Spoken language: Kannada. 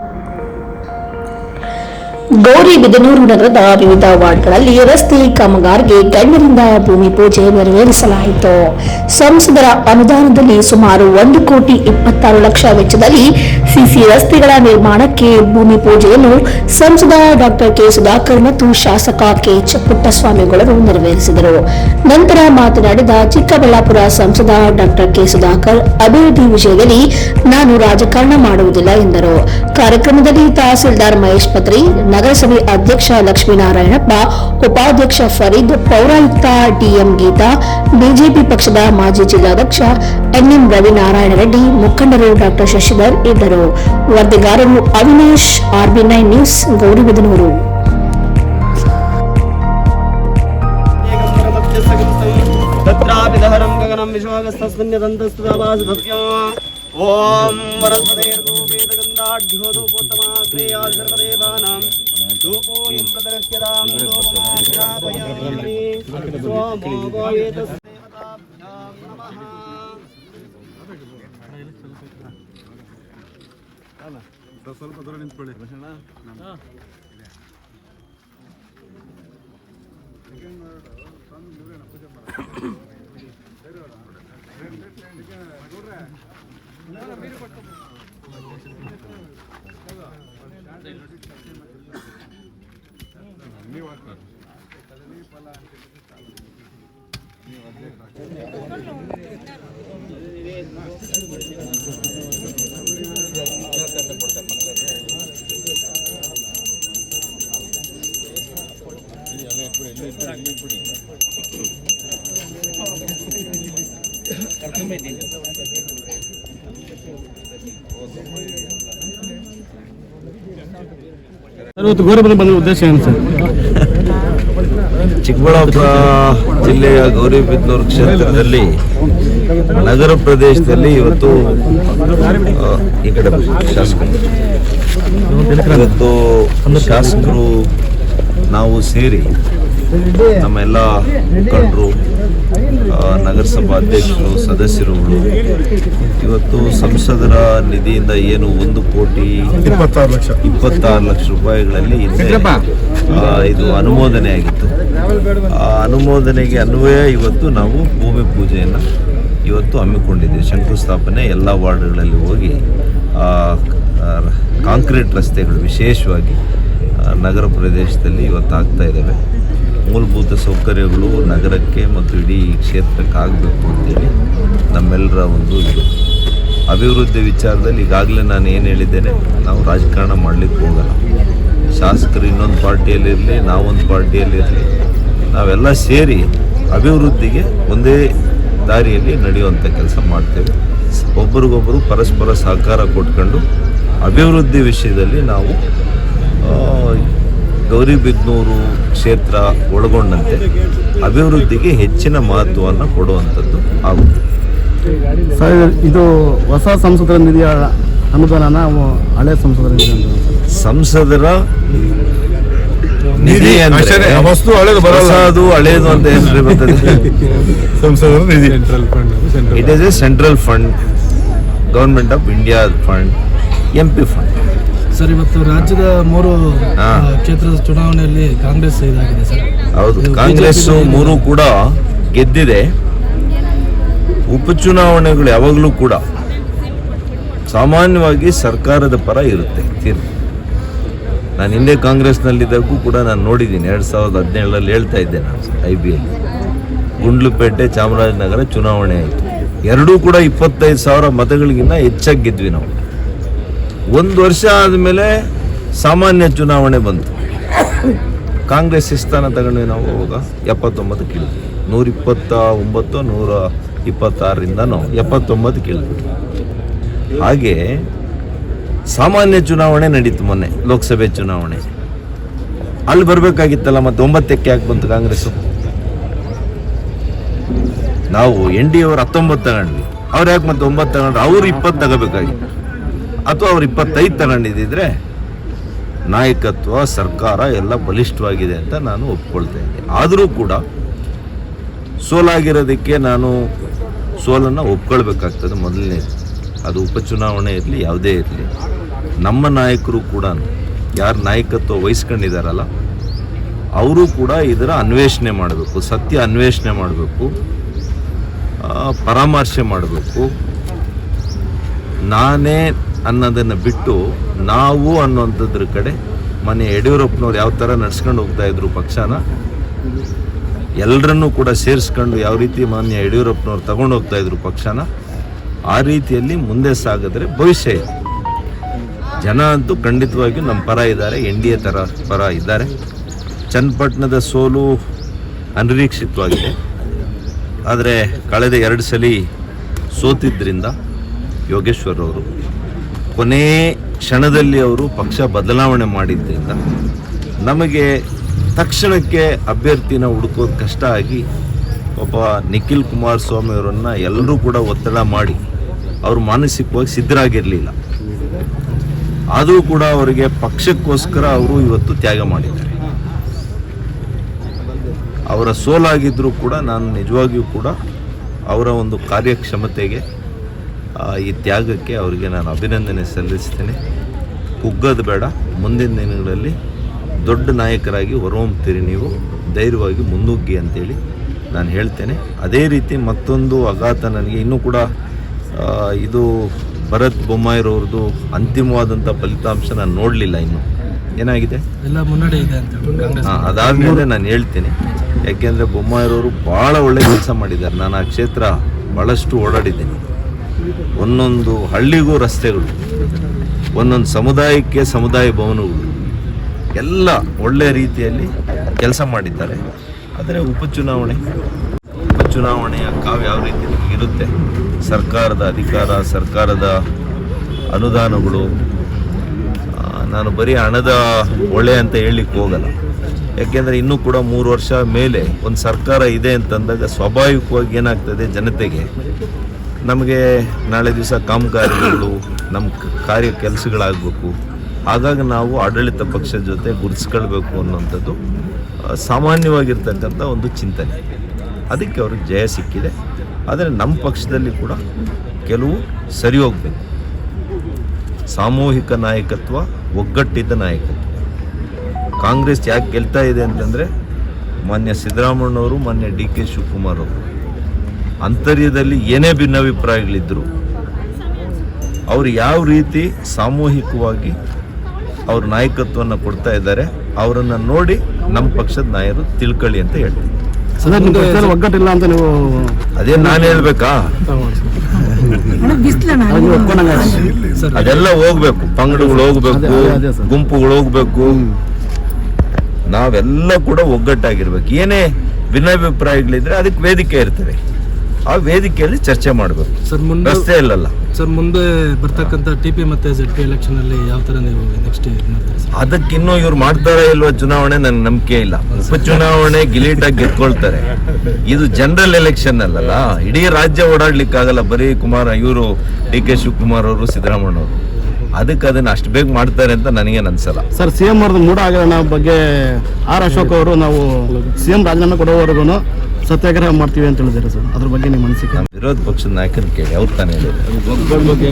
何? ಗೌರಿಬಿದನೂರು ನಗರದ ವಿವಿಧ ವಾರ್ಡ್ಗಳಲ್ಲಿ ರಸ್ತೆ ಕಾಮಗಾರಿಗೆ ಗಣ್ಯರಿಂದ ಭೂಮಿ ಪೂಜೆ ನೆರವೇರಿಸಲಾಯಿತು. ಸಂಸದರ ಅನುದಾನದಲ್ಲಿ ಸುಮಾರು ಒಂದು ಕೋಟಿ ಇಪ್ಪತ್ತಾರು ಲಕ್ಷ ವೆಚ್ಚದಲ್ಲಿ ಸಿಸಿ ರಸ್ತೆಗಳ ನಿರ್ಮಾಣಕ್ಕೆ ಭೂಮಿ ಪೂಜೆಯನ್ನು ಸಂಸದ ಡಾಕ್ಟರ್ ಕೆ ಸುಧಾಕರ್ ಮತ್ತು ಶಾಸಕ ಕೆ ಪುಟ್ಟಸ್ವಾಮಿಗಳು ನೆರವೇರಿಸಿದರು. ನಂತರ ಮಾತನಾಡಿದ ಚಿಕ್ಕಬಳ್ಳಾಪುರ ಸಂಸದ ಡಾಕ್ಟರ್ ಕೆ ಸುಧಾಕರ್, ಅಭಿವೃದ್ಧಿ ವಿಷಯದಲ್ಲಿ ನಾನು ರಾಜಕಾರಣ ಮಾಡುವುದಿಲ್ಲ ಎಂದರು. ಕಾರ್ಯಕ್ರಮದಲ್ಲಿ ತಹಸೀಲ್ದಾರ್ ಮಹೇಶ್ ಪತ್ರಿ ನಗರಸಭೆ ಅಧ್ಯಕ್ಷ ಲಕ್ಷ್ಮೀನಾರಾಯಣಪ್ಪ ಉಪಾಧ್ಯಕ್ಷ ಫರೀದ್ ಪೌರಾಯುಕ್ತ ಡಿಎಂ ಗೀತಾ ಬಿಜೆಪಿ ಪಕ್ಷದ ಮಾಜಿ ಜಿಲ್ಲಾಧ್ಯಕ್ಷ ಎನ್ಎಂ ರವಿನಾರಾಯಣ ರೆಡ್ಡಿ ಮುಖಂಡರು ಡಾಕ್ಟರ್ ಶಶಿಧರ್ ಇದ್ದರು ವರದಿಗಾರರು Avinash R B nine news Gauribidanur तत्रापि दहरं गगनं विश्वागस्तस्मिन्यदन्तस्तुतवासभव्यम् ॐ वरस्पतेर्गोपेतगन्धाढ्यो ಸ್ವಲ್ಪ ದೂರ ನಿಂತ್ಕೊಳ್ಳಿ ಪೂಜೆ ಇವತ್ತು ಗೌರವ ಬಂದ ಉದ್ದೇಶ ಏನು ಸರ್? ಚಿಕ್ಕಬಳ್ಳಾಪುರ ಜಿಲ್ಲೆಯ ಗೌರಿಬಿದನೂರು ಕ್ಷೇತ್ರದಲ್ಲಿ ನಗರ ಪ್ರದೇಶದಲ್ಲಿ ಇವತ್ತು ಈ ಕಡೆ ಶಾಸಕರು. ಇವತ್ತು ಶಾಸಕರು ನಾವು ಸೇರಿ ನಮ್ಮೆಲ್ಲ ಮುಖಂಡರು ನಗರಸಭಾ ಅಧ್ಯಕ್ಷರು ಸದಸ್ಯರುಗಳು ಇವತ್ತು ಸಂಸದರ ನಿಧಿಯಿಂದ ಏನು ಒಂದು ಕೋಟಿ ಇಪ್ಪತ್ತಾರು ಲಕ್ಷ. ಇಪ್ಪತ್ತಾರು ಲಕ್ಷ ರೂಪಾಯಿಗಳಲ್ಲಿ ಇದು ಅನುಮೋದನೆ ಆಗಿತ್ತು. ಆ ಅನುಮೋದನೆಗೆ ಅನ್ವಯ ಇವತ್ತು ನಾವು ಭೂಮಿ ಪೂಜೆಯನ್ನು ಇವತ್ತು ಹಮ್ಮಿಕೊಂಡಿದ್ದೀವಿ. ಶಂಕುಸ್ಥಾಪನೆ ಎಲ್ಲ ವಾರ್ಡ್ಗಳಲ್ಲಿ ಹೋಗಿ ಕಾಂಕ್ರೀಟ್ ರಸ್ತೆಗಳು ವಿಶೇಷವಾಗಿ ನಗರ ಪ್ರದೇಶದಲ್ಲಿ ಇವತ್ತು ಆಗ್ತಾ ಇದ್ದಾವೆ. ಮೂಲಭೂತ ಸೌಕರ್ಯಗಳು ನಗರಕ್ಕೆ ಮತ್ತು ಇಡೀ ಕ್ಷೇತ್ರಕ್ಕೆ ಆಗಬೇಕು ಅಂತೇಳಿ ನಮ್ಮೆಲ್ಲರ ಒಂದು ಇದು. ಅಭಿವೃದ್ಧಿ ವಿಚಾರದಲ್ಲಿ ಈಗಾಗಲೇ ನಾನು ಏನು ಹೇಳಿದ್ದೇನೆ, ನಾವು ರಾಜಕಾರಣ ಮಾಡಲಿಕ್ಕೆ ಹೋಗಲ್ಲ. ಶಾಸಕರು ಇನ್ನೊಂದು ಪಾರ್ಟಿಯಲ್ಲಿರಲಿ ನಾವೊಂದು ಪಾರ್ಟಿಯಲ್ಲಿರಲಿ ನಾವೆಲ್ಲ ಸೇರಿ ಅಭಿವೃದ್ಧಿಗೆ ಒಂದೇ ದಾರಿಯಲ್ಲಿ ನಡೆಯುವಂಥ ಕೆಲಸ ಮಾಡ್ತೇವೆ. ಒಬ್ರಿಗೊಬ್ಬರು ಪರಸ್ಪರ ಸಹಕಾರ ಕೊಟ್ಕೊಂಡು ಅಭಿವೃದ್ಧಿ ವಿಷಯದಲ್ಲಿ ನಾವು ಗೌರಿಬಿದನೂರು ಕ್ಷೇತ್ರ ಒಳಗೊಂಡಂತೆ ಅಭಿವೃದ್ಧಿಗೆ ಹೆಚ್ಚಿನ ಮಹತ್ವವನ್ನು ಕೊಡುವಂಥದ್ದು ಆಗುತ್ತೆ ಸರ್ ಇದು ಹೊಸ ಸಂಸದರ ನಿಧಿಯ ಅನುದಾನನ ಹಳೆ ಸಂಸದರ ನಿಧಿ ಸಂಸದರ ನಿಧಿ ಅಂದ್ರೆ ವಸ್ತು ಹಳೇದು ಬರಲ್ಲ. ಹೊಸದು ಹಳೇದು ಅಂತ ಹೆಸರು ಬರ್ತದೆ. ಸಂಸದರ ನಿಧಿ. It is a central fund government of India fund M P fund sir ಇವತ್ತು ರಾಜ್ಯದ ಮೂರು ಕ್ಷೇತ್ರದ ಚುನಾವಣೆಯಲ್ಲಿ ಕಾಂಗ್ರೆಸ್ ಇದಾಗಿದೆ ಸರ್. ಹೌದು. ಕಾಂಗ್ರೆಸ್ ಮೂರು ಕೂಡ ಗೆದ್ದಿದೆ. ಉಪಚುನಾವಣೆಗಳು ಯಾವಾಗಲೂ ಕೂಡ ಸಾಮಾನ್ಯವಾಗಿ ಸರ್ಕಾರದ ಪರ ಇರುತ್ತೆ. ತೀರ್ಪು ನಾನು ಹಿಂದೆ ಕಾಂಗ್ರೆಸ್ನಲ್ಲಿದ್ದಕ್ಕೂ ಕೂಡ ನಾನು ನೋಡಿದ್ದೀನಿ. ಎರಡು ಸಾವಿರದ ಹದಿನೇಳರಲ್ಲಿ ಹೇಳ್ತಾ ಇದ್ದೆ ನಾನು I B L Gundlupet Chamarajanagar ಚುನಾವಣೆ ಆಯಿತು. ಎರಡೂ ಕೂಡ ಇಪ್ಪತ್ತೈದು ಸಾವಿರ ಮತಗಳಿಗಿಂತ ಹೆಚ್ಚಾಗಿ ಗೆದ್ವಿ ನಾವು. ಒಂದು ವರ್ಷ ಆದಮೇಲೆ ಸಾಮಾನ್ಯ ಚುನಾವಣೆ ಬಂತು. ಕಾಂಗ್ರೆಸ್ ಸ್ಥಾನ ತಗೊಂಡ್ವಿ ನಾವು ಅವಾಗ? ಎಪ್ಪತ್ತೊಂಬತ್ತು ಕೀಳು ನೂರ ಇಪ್ಪತ್ತ ಒಂಬತ್ತು, ನೂರ ಇಪ್ಪತ್ತಾರರಿಂದ ನಾವು ಎಪ್ಪತ್ತೊಂಬತ್ತು ಇಳಿದ್ವಿ ಹಾಗೆ ಸಾಮಾನ್ಯ ಚುನಾವಣೆ ನಡೀತು ಮೊನ್ನೆ, ಲೋಕಸಭೆ ಚುನಾವಣೆ. ಅಲ್ಲಿ ಬರಬೇಕಾಗಿತ್ತಲ್ಲ ಮತ್ತೆ ಒಂಬತ್ತಕ್ಕೆ ಯಾಕೆ ಬಂತು ಕಾಂಗ್ರೆಸ್ಸು? ನಾವು ಎನ್ ಡಿ ಅವರು ಹತ್ತೊಂಬತ್ತು ತಗೊಂಡ್ವಿ. ಅವ್ರು ಯಾಕೆ ಮತ್ತೆ ಒಂಬತ್ತು ತಗೊಂಡ್ರೆ? ಅವ್ರು ಇಪ್ಪತ್ತು ತಗೋಬೇಕಾಗಿತ್ತು. ಅಥವಾ ಅವ್ರು ಇಪ್ಪತ್ತೈದು ತಗೊಂಡಿದ್ದಿದ್ರೆ ನಾಯಕತ್ವ, ಸರ್ಕಾರ ಎಲ್ಲ ಬಲಿಷ್ಠವಾಗಿದೆ ಅಂತ ನಾನು ಒಪ್ಕೊಳ್ತಾ ಆದರೂ ಕೂಡ ಸೋಲಾಗಿರೋದಕ್ಕೆ ನಾನು ಸೋಲನ್ನು ಒಪ್ಕೊಳ್ಬೇಕಾಗ್ತದೆ ಮೊದಲನೇ ಅದು ಉಪಚುನಾವಣೆ ಇರಲಿ ಯಾವುದೇ ಇರಲಿ. ನಮ್ಮ ನಾಯಕರು ಕೂಡ ಯಾರು ನಾಯಕತ್ವ ವಹಿಸ್ಕೊಂಡಿದ್ದಾರಲ್ಲ ಅವರು ಕೂಡ ಇದರ ಅನ್ವೇಷಣೆ ಮಾಡಬೇಕು, ಸತ್ಯ ಅನ್ವೇಷಣೆ ಮಾಡಬೇಕು ಪರಾಮರ್ಶೆ ಮಾಡಬೇಕು. ನಾನೇ ಅನ್ನೋದನ್ನು ಬಿಟ್ಟು ನಾವು ಅನ್ನೋಂಥದ್ರ ಕಡೆ ಮನೆ ಯಡಿಯೂರಪ್ಪನವ್ರು ಯಾವ ಥರ ನಡ್ಸ್ಕೊಂಡು ಹೋಗ್ತಾ ಇದ್ರು ಪಕ್ಷನ ಎಲ್ಲರನ್ನೂ ಕೂಡ ಸೇರಿಸ್ಕೊಂಡು ಯಾವ ರೀತಿ ಮಾನ್ಯ ಯಡಿಯೂರಪ್ಪನವ್ರು ತಗೊಂಡು ಹೋಗ್ತಾ ಇದ್ರು ಪಕ್ಷನ, ಆ ರೀತಿಯಲ್ಲಿ ಮುಂದೆ ಸಾಗಿದ್ರೆ ಭವಿಷ್ಯ ಇದೆ. ಜನ ಅಂತೂ ಖಂಡಿತವಾಗಿಯೂ ನಮ್ಮ ಪರ ಇದ್ದಾರೆ, ಎನ್ ಡಿ ಎ ಥರ ಪರ ಇದ್ದಾರೆ. ಚನ್ನಪಟ್ಟಣದ ಸೋಲು ಅನಿರೀಕ್ಷಿತವಾಗಿದೆ. ಆದರೆ ಕಳೆದ ಎರಡು ಸಲ ಸೋತಿದ್ದರಿಂದ ಯೋಗೇಶ್ವರ್ ಅವರು ಕೊನೇ ಕ್ಷಣದಲ್ಲಿ ಅವರು ಪಕ್ಷ ಬದಲಾವಣೆ ಮಾಡಿದ್ದರಿಂದ ನಮಗೆ ತಕ್ಷಣಕ್ಕೆ ಅಭ್ಯರ್ಥಿನ ಹುಡುಕೋದು ಕಷ್ಟ ಆಗಿ ಒಬ್ಬ ನಿಖಿಲ್ ಕುಮಾರಸ್ವಾಮಿ ಅವರನ್ನು ಎಲ್ಲರೂ ಕೂಡ ಒತ್ತಡ ಮಾಡಿ ಅವರು ಮಾನಸಿಕವಾಗಿ ಸಿದ್ಧರಾಗಿರಲಿಲ್ಲ. ಆದರೂ ಕೂಡ ಅವರಿಗೆ ಪಕ್ಷಕ್ಕೋಸ್ಕರ ಅವರು ಇವತ್ತು ತ್ಯಾಗ ಮಾಡಿದ್ದಾರೆ. ಅವರ ಸೋಲಾಗಿದ್ದರೂ ಕೂಡ ನಾನು ನಿಜವಾಗಿಯೂ ಕೂಡ ಅವರ ಒಂದು ಕಾರ್ಯಕ್ಷಮತೆಗೆ ಈ ತ್ಯಾಗಕ್ಕೆ ಅವರಿಗೆ ನಾನು ಅಭಿನಂದನೆ ಸಲ್ಲಿಸ್ತೇನೆ. ಕುಗ್ಗೋದು ಬೇಡ. ಮುಂದಿನ ದಿನಗಳಲ್ಲಿ ದೊಡ್ಡ ನಾಯಕರಾಗಿ ಹೊರಹೊಮ್ತೀರಿ ನೀವು. ಧೈರ್ಯವಾಗಿ ಮುನ್ನುಗ್ಗಿ ಅಂತೇಳಿ ನಾನು ಹೇಳ್ತೇನೆ. ಅದೇ ರೀತಿ ಮತ್ತೊಂದು ಆಘಾತ ನನಗೆ ಇನ್ನೂ ಕೂಡ ಇದು ಭರತ್ ಬೊಮ್ಮಾಯಿರವ್ರದ್ದು ಅಂತಿಮವಾದಂಥ ಫಲಿತಾಂಶ ನಾನು ನೋಡಲಿಲ್ಲ ಇನ್ನು. ಏನಾಗಿದೆ? ಎಲ್ಲ ಮುನ್ನಡೆ ಇದೆ ಅಂತ ಹಾಂ ಅದಾದಮೇಲೆ ನಾನು ಹೇಳ್ತೀನಿ. ಯಾಕೆಂದರೆ ಬೊಮ್ಮಾಯಿರವರು ಭಾಳ ಒಳ್ಳೆ ಕೆಲಸ ಮಾಡಿದ್ದಾರೆ. ನಾನು ಆ ಕ್ಷೇತ್ರ ಭಾಳಷ್ಟು ಓಡಾಡಿದ್ದೀನಿ. ಒಂದೊಂದು ಹಳ್ಳಿಗೂ ರಸ್ತೆಗಳು, ಒಂದೊಂದು ಸಮುದಾಯಕ್ಕೆ ಸಮುದಾಯ ಭವನಗಳು, ಎಲ್ಲ ಒಳ್ಳೆಯ ರೀತಿಯಲ್ಲಿ ಕೆಲಸ ಮಾಡಿದ್ದಾರೆ. ಆದರೆ ಉಪಚುನಾವಣೆ, ಉಪಚುನಾವಣೆಯ ಕಾವು ಯಾವ ರೀತಿ ಇರುತ್ತೆ? ಸರ್ಕಾರದ ಅಧಿಕಾರ, ಸರ್ಕಾರದ ಅನುದಾನಗಳು ನಾನು ಬರೀ ಹಣದ ಒಳ್ಳೆ ಅಂತ ಹೇಳಲಿಕ್ಕೆ ಹೋಗಲ್ಲ. ಯಾಕೆಂದರೆ ಇನ್ನೂ ಕೂಡ ಮೂರು ವರ್ಷ ಮೇಲೆ ಒಂದು ಸರ್ಕಾರ ಇದೆ ಅಂತಂದಾಗ ಸ್ವಾಭಾವಿಕವಾಗಿ ಏನಾಗ್ತದೆ ಜನತೆಗೆ? ನಮಗೆ ನಾಳೆ ದಿವಸ ಕಾಮಗಾರಿಗಳು ನಮ್ಮ ಕಾರ್ಯ ಕೆಲಸಗಳಾಗಬೇಕು. ಹಾಗಾಗಿ ನಾವು ಆಡಳಿತ ಪಕ್ಷದ ಜೊತೆ ಗುರುತಿಸ್ಕೊಳ್ಬೇಕು ಅನ್ನೋಂಥದ್ದು ಸಾಮಾನ್ಯವಾಗಿರ್ತಕ್ಕಂಥ ಒಂದು ಚಿಂತನೆ. ಅದಕ್ಕೆ ಅವ್ರಿಗೆ ಜಯ ಸಿಕ್ಕಿದೆ. ಆದರೆ ನಮ್ಮ ಪಕ್ಷದಲ್ಲಿ ಕೂಡ ಕೆಲವು ಸರಿ ಹೋಗಬೇಕು. ಸಾಮೂಹಿಕ ನಾಯಕತ್ವ ಒಗ್ಗಟ್ಟಿದ್ದ ನಾಯಕತ್ವ. ಕಾಂಗ್ರೆಸ್ ಯಾಕೆ ಗೆಲ್ತಾ ಇದೆ ಅಂತಂದರೆ, ಮಾನ್ಯ ಸಿದ್ದರಾಮಣ್ಣವರು ಮಾನ್ಯ ಡಿ ಕೆ ಶಿವಕುಮಾರ್ ಅವರು. ಅಂತರ್ಯದಲ್ಲಿ ಏನೇ ಭಿನ್ನಾಭಿಪ್ರಾಯಗಳಿದ್ದರು ಅವರು ಯಾವ ರೀತಿ ಸಾಮೂಹಿಕವಾಗಿ ಅವ್ರ ನಾಯಕತ್ವವನ್ನು ಕೊಡ್ತಾ ಇದ್ದಾರೆ ಅವರನ್ನು ನೋಡಿ ನಮ್ಮ ಪಕ್ಷದ ನಾಯರು ತಿಳ್ಕೊಳ್ಳಿ ಅಂತ ಹೇಳ್ತೀನಿ. ಒಗ್ಗಟ್ಟಿಲ್ಲ ಅಂತ ನೀವು ಅದೇ ನಾನು ಹೇಳ್ಬೇಕಾ? ಅದೆಲ್ಲ ಹೋಗ್ಬೇಕು ಪಂಗಡಗಳು ಹೋಗ್ಬೇಕು. ಗುಂಪುಗಳು ಹೋಗ್ಬೇಕು. ನಾವೆಲ್ಲ ಕೂಡ ಒಗ್ಗಟ್ಟಾಗಿರ್ಬೇಕು. ಏನೇ ಭಿನ್ನಾಭಿಪ್ರಾಯಗಳಿದ್ರೆ ಅದಕ್ಕೆ ವೇದಿಕೆ ಇರ್ತವೆ ಆ ವೇದಿಕೆಯಲ್ಲಿ ಚರ್ಚೆ ಮಾಡಬೇಕು. ಸರ್ ಮುಂದೆ ರಸ್ತೆ ಇಲ್ಲಲ್ಲ. ಸರ್ ಮುಂದೆ ಬರ್ತಕ್ಕಂಥ ಟಿ ಪಿ ಮತ್ತೆ ಜೆಡ್ ಪಿ ಎಲೆಕ್ಷನ್ ಅಲ್ಲಿ ಯಾವ ಥರ ನೀವು ನೆಕ್ಸ್ಟ್ ಸರ್? ಅದಕ್ಕಿನ್ನೂ ಇವ್ರು ಮಾಡ್ತಾರೆ ಇಲ್ವಾ ಚುನಾವಣೆ ನನ್ಗೆ ನಂಬಿಕೆ ಇಲ್ಲ. ಉಪಚುನಾವಣೆ ಗಿಲೀಟಾಗಿ ಗೆದ್ಕೊಳ್ತಾರೆ. ಇದು ಜನರಲ್ ಎಲೆಕ್ಷನ್ ಅಲ್ಲಲ್ಲ ಇಡೀ ರಾಜ್ಯ ಓಡಾಡ್ಲಿಕ್ಕಾಗಲ್ಲ. ಬರೀ ಕುಮಾರ್ ಇವರು ಡಿ ಕೆ ಶಿವಕುಮಾರ್ ಅವರು ಸಿದ್ದರಾಮಣ್ಣ ಅವರು. ಅದಕ್ಕೆ ಅದನ್ನ ಅಷ್ಟು ಬೇಗ ಮಾಡ್ತಾರೆ ಅಂತ ನನಗೆ ಅನ್ಸಲ್ಲ. ಸರ್ ಸಿ ಎಂ ಅವ್ರದ್ದು ಮೂಡ ಹಗರಣ ಬಗ್ಗೆ ಆರ್ ಅಶೋಕ್ ಅವರು ನಾವು ಸಿ ಎಂ ರಾಜೀನಾಮೆ ಕೊಡೋವರೆಗೂ ಸತ್ಯಾಗ್ರಹ ಮಾಡ್ತೀವಿ ಅಂತ ಹೇಳಿದ್ದಾರೆ ಸರ್. ಅದ್ರ ಬಗ್ಗೆ ನಿಮ್ಮ ಅನಿಸಿಕೆ? ವಿರೋಧ ಪಕ್ಷದ ನಾಯಕನ ಕೇಳಿ, ಅವ್ರು ತಾನೇ ಹೇಳಿದ್ರು